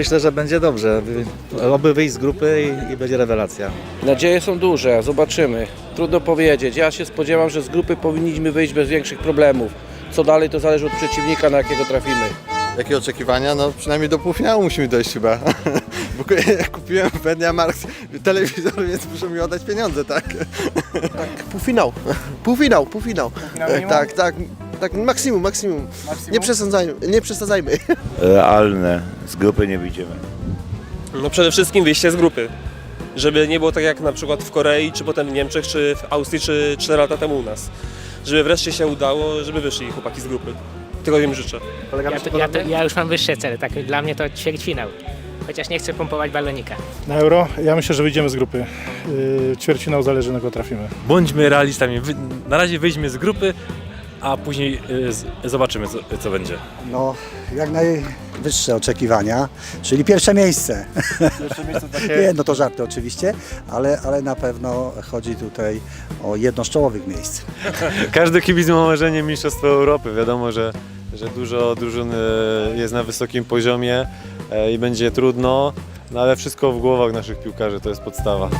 myślę, że będzie dobrze. Oby wyjść z grupy i, i będzie rewelacja. Nadzieje są duże, zobaczymy. Trudno powiedzieć. Ja się spodziewam, że z grupy powinniśmy wyjść bez większych problemów. Co dalej, to zależy od przeciwnika, na jakiego trafimy. Jakie oczekiwania? No przynajmniej do półfinału musimy dojść chyba. Bo kupiłem w Media Markt telewizor, więc muszę mi oddać pieniądze, tak? Półfinał, półfinał, półfinał. E, Tak, tak, tak, maksimum, maksimum. Nie przesadzajmy, nie przesadzajmy. Realne. Z grupy nie wyjdziemy. No przede wszystkim wyjście z grupy. Żeby nie było tak jak na przykład w Korei, czy potem w Niemczech, czy w Austrii, czy 4 lata temu u nas. Żeby wreszcie się udało, żeby wyszli chłopaki z grupy. Tego im życzę. Ja, to, ja, to, ja już mam wyższe cele, tak dla mnie to ćwierćfinał. Chociaż nie chcę pompować balonika. Na euro? Ja myślę, że wyjdziemy z grupy. Yy, ćwierćfinał zależy, na kogo trafimy. Bądźmy realistami. Wy- Na razie wyjdźmy z grupy, a później y, zobaczymy, co, będzie. No, jak najwyższe oczekiwania, czyli pierwsze miejsce. Nie, no to żarty oczywiście, ale, ale na pewno chodzi tutaj o jedno z czołowych miejsc. Każdy kibic ma marzenie Mistrzostwa Europy. Wiadomo, że, że dużo drużyn y, jest na wysokim poziomie e, i będzie trudno, no ale wszystko w głowach naszych piłkarzy to jest podstawa.